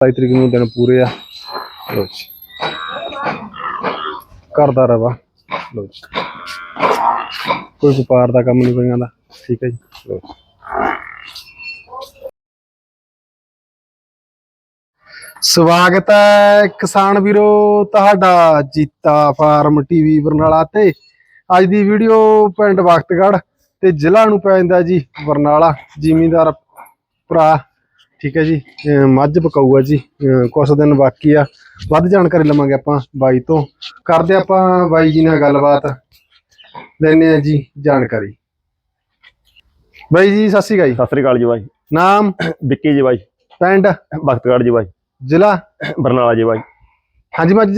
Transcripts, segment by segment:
27 ਤਰੀਕ ਨੂੰ ਦਿਨ ਪੂਰੇ ਆ। ਲੋ ਜੀ। ਕਰਦਾ ਰਵਾ। ਲੋ ਜੀ। ਕੋਈ ਵਪਾਰ ਦਾ ਕੰਮ ਨਹੀਂ ਪਈਆਂ ਦਾ। ਠੀਕ ਹੈ ਜੀ। ਲੋ ਸਵਾਗਤ ਹੈ ਕਿਸਾਨ ਵੀਰੋ, ਤੁਹਾਡਾ ਜੀਤਾ ਫਾਰਮ ਟੀਵੀ ਬਰਨਾਲਾ ਤੇ। ਅੱਜ ਦੀ ਵੀਡੀਓ ਪਿੰਡ ਵਕਤਗੜ੍ਹ ਤੇ ਜ਼ਿਲ੍ਹਾ ਨੂੰ ਪੈ ਜਾਂਦਾ ਜੀ ਬਰਨਾਲਾ, ਜ਼ਿਮੀਂਦਾਰ ਭਰਾ। ਠੀਕ ਹੈ ਜੀ। ਮੱਝ ਪਕਾਊਗਾ ਜੀ। ਕੁਛ ਦਿਨ ਬਾਕੀ ਆ। ਵੱਧ ਜਾਣਕਾਰੀ ਲਵਾਂਗੇ ਆਪਾਂ ਬਾਈ ਤੋਂ। ਕਰਦੇ ਆਪਾਂ ਬਾਈ ਜੀ ਨਾਲ ਗੱਲਬਾਤ। ਲੈਣੇ ਆ ਜੀ ਜਾਣਕਾਰੀ। ਬਾਈ ਜੀ ਸਤਿ ਸ਼੍ਰੀ ਅਕਾਲ ਜੀ। ਸਤਿ ਸ੍ਰੀ ਅਕਾਲ ਜੀ ਬਾਈ। ਨਾਮ? ਵਿੱਕੀ ਜੀ ਬਾਈ। ਪਿੰਡ? ਬਖਤਗੜ੍ਹ ਜੀ ਬਾਈ। ਜ਼ਿਲ੍ਹਾ? ਬਰਨਾਲਾ ਜੀ ਬਾਈ। ਹਾਂਜੀ ਮੱਝ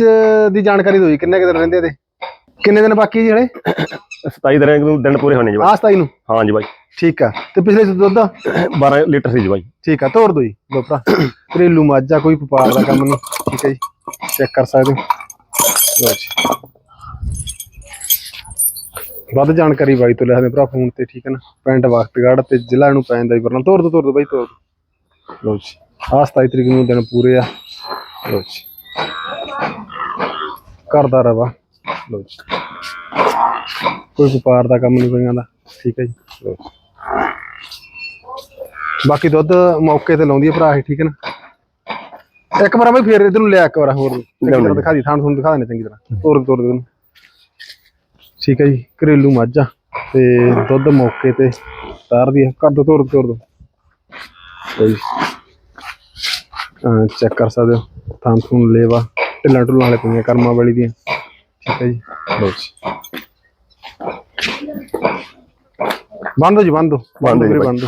ਦੀ ਜਾਣਕਾਰੀ ਦਿਓ ਜੀ। ਕਿੰਨੇ ਕੁ ਦਿਨ ਰਹਿੰਦੇ ਤੇ ਕਿੰਨੇ ਦਿਨ ਬਾਕੀ ਜੀ ਹਲੇ? 27 ਦਿਨ ਨੂੰ ਦਿਨ ਪੂਰੇ ਹੋਣੇ ਜੀ ਬਾਈ। ਆਹ 27 ਨੂੰ? ਹਾਂ ਜੀ ਬਾਈ। ਠੀਕ ਆ। ਤੇ ਪਿਛਲੇ ਚ ਦੁੱਧ? 12 ਲੀਟਰ ਸੀ ਜੀ ਬਾਈ। ਠੀਕ ਆ ਤੋੜ ਦੋ ਜੀ ਲੋ ਭਰਾ। ਘਰੇਲੂ ਮੱਝ ਆ ਕੋਈ ਵਪਾਰ ਦਾ ਕੰਮ ਨਹੀਂ। ਠੀਕ ਹੈ ਜੀ ਚੈੱਕ ਕਰ ਸਕਦੇ ਹੋ। ਲਓ ਜੀ। ਵੱਧ ਜਾਣਕਾਰੀ ਬਾਈ ਤੋਂ ਲੈ ਸਕਦੇ ਭਰਾ ਫੋਨ ਤੇ ਠੀਕ ਹੈ ਨਾ? ਪਿੰਡ ਵਕਤਗੜ੍ਹ ਤੇ ਜ਼ਿਲ੍ਹਾ ਨੂੰ ਪੈ ਜਾਂਦਾ ਜੀ ਬਰਨਾਲਾ ਤੋੜ ਦੋ ਤੋੜ ਦੋ ਬਾਈ ਤੋੜ ਦਿਓ। ਲਓ ਜੀ। ਆਹ 27 ਤਰੀਕ ਨੂੰ ਦਿਨ ਪੂਰੇ ਆ। ਲਓ ਜੀ। ਕਰਦਾ ਰਵਾ। ਲਓ ਜੀ। ਕੋਈ ਵਪਾਰ ਦਾ ਕੰਮ ਨਹੀਂ ਪਈਆਂ ਦਾ ਠੀਕ ਹੈ ਜੀ। ਬਾਕੀ ਦੁੱਧ ਮੌਕੇ ਤੇ ਲਾਉਂਦੀ ਹੈ ਭਰਾ ਇਹ ਠੀਕ ਹੈ ਨਾ? ਇੱਕ ਵਾਰ ਬਈ ਫੇਰ ਇਧਰ ਨੂੰ ਲਿਆ ਇੱਕ ਵਾਰ ਹੋਰ। ਦਿਖਾ ਦੀ ਥਾਂ ਤੁਹਾਨੂੰ ਦਿਖਾ ਦੇਣੇ ਚੰਗੀ ਤਰ੍ਹਾਂ। ਤੋਰ ਤੋਰ ਦੇ। ਠੀਕ ਹੈ ਜੀ ਘਰੇਲੂ ਮੱਝ ਆ ਤੇ ਦੁੱਧ ਮੌਕੇ ਤੇ ਤਾਰਦੀ ਹੈ। ਦੋ ਤੋਰ ਤੋਰ ਦੋ। ਕੋਈ ਚੈੱਕ ਕਰ ਸਕਦੇ ਹੋ। ਥਾਂ ਤੁਹਾਨੂੰ ਲੇਵਾ ਢਿੱਲਾਂ ਢੁੱਲਾਂ ਵਾਲੇ ਪਈਆਂ ਕਰਮਾਂ ਵਾਲੀ ਦੀਆਂ। ਠੀਕ ਹੈ ਜੀ। ਲਓ ਜੀ। ਬੰਦ ਦੋ ਜੀ ਬੰਦ ਬੰਦ ਦਿਓ ਜੀ ਬੰਦ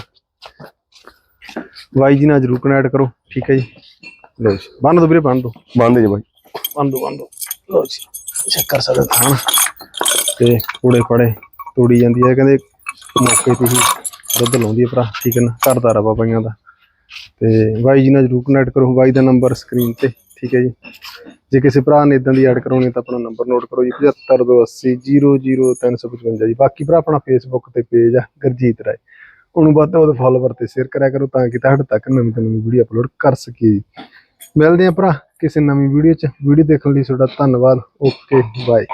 ਵਾਈ ਜੀ ਨਾਲ ਜਰੂਰ ਕਨੈਕਟ ਕਰੋ ਠੀਕ ਹੈ ਜੀ? ਲਓ ਜੀ। ਬੰਦ ਦੋ ਵੀਰੇ ਬੰਦ ਦੋ ਬੰਦ ਜੀ ਬਾਈ। ਬੰਦ ਦੋ ਬੰਦ ਦੋ ਲਓ ਜੀ ਚੈੱਕ ਕਰ ਸਕਦੇ ਹੋ ਥਾਂ ਤੇ ਕੂੜੇ ਪੜੇ ਤੋੜੀ ਜਾਂਦੀ ਹੈ ਕਹਿੰਦੇ ਮੌਕੇ ਤੇ ਹੀ ਦੁੱਧ ਲਾਉਂਦੀ ਹੈ ਭਰਾ ਠੀਕ ਹੈ ਨਾ? ਘਰ ਦਾ ਰਵਾ ਪਈਆਂ ਦਾ। ਤੇ ਬਾਈ ਜੀ ਨਾਲ ਜਰੂਰ ਕਨੈਕਟ ਕਰੋ ਬਾਈ ਦਾ ਨੰਬਰ ਸਕਰੀਨ ਤੇ ਠੀਕ ਹੈ ਜੀ? ਜੇ ਕਿਸੇ ਭਰਾ ਨੇ ਇਦਾਂ ਦੀ ਐਡ ਕਰਾਉਣੀ ਤਾਂ ਆਪਣਾ ਨੰਬਰ ਨੋਟ ਕਰੋ ਜੀ 7528000355 ਜੀ। ਬਾਕੀ ਭਰਾ, ਆਪਣਾ ਫੇਸਬੁੱਕ ਤੇ ਪੇਜ ਆ, ਗੁਰਜੀਤ ਰਾਏ। ਉਹਨੂੰ ਵੱਧ ਤੋਂ ਵੱਧ ਫਾਲੋਵਰ ਤੇ ਸ਼ੇਅਰ ਕਰਿਆ ਕਰੋ ਤਾਂ ਕਿ ਤੁਹਾਡੇ ਤੱਕ ਨਵੀਂ ਤੋਂ ਨਵੀਂ ਵੀਡੀਓ ਅਪਲੋਡ ਕਰ ਸਕੀਏ ਜੀ। ਮਿਲਦੇ ਆ ਭਰਾ ਕਿਸੇ ਨਵੀਂ ਵੀਡੀਓ 'ਚ। ਵੀਡੀਓ ਦੇਖਣ ਲਈ ਤੁਹਾਡਾ ਧੰਨਵਾਦ। Okay bye